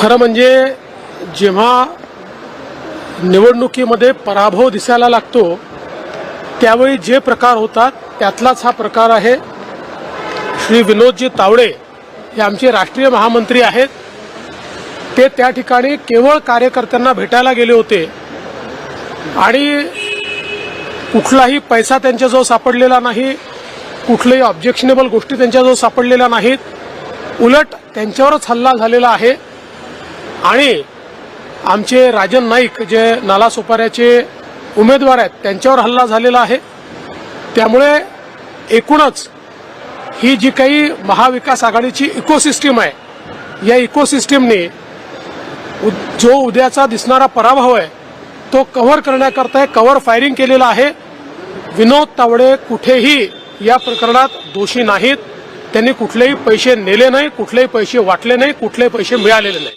खरं म्हणजे जेव्हा निवडणुकीमध्ये पराभव दिसायला लागतो त्यावेळी जे प्रकार होतात त्यातलाच हा प्रकार आहे. श्री विनोदजी तावडे हे आमचे राष्ट्रीय महामंत्री आहेत. ते त्या ठिकाणी केवळ कार्यकर्त्यांना भेटायला गेले होते. आणि कुठलाही पैसा त्यांच्याजवळ सापडलेला नाही कुठल्याही ऑब्जेक्शनेबल गोष्टी त्यांच्याजवळ सापडलेल्या नाहीत. उलट त्यांच्यावरच हल्ला झालेला आहे. आणि आमचे राजन नाईक जे नालासोपाऱ्याचे उमेदवार आहेत त्यांच्यावर हल्ला झालेला आहे. त्यामुळे एकूणच ही जी काही महाविकास आघाडीची इकोसिस्टीम आहे या इकोसिस्टीमने उ- जो उद्याचा दिसणारा पराभव आहे तो कव्हर करण्याकरता कव्हर फायरिंग केलेला आहे. विनोद तावडे कुठेही या प्रकरणात दोषी नाहीत. त्यांनी कुठलेही पैसे नेले नाही कुठलेही पैसे वाटले नाही कुठलेही पैसे मिळालेले नाही.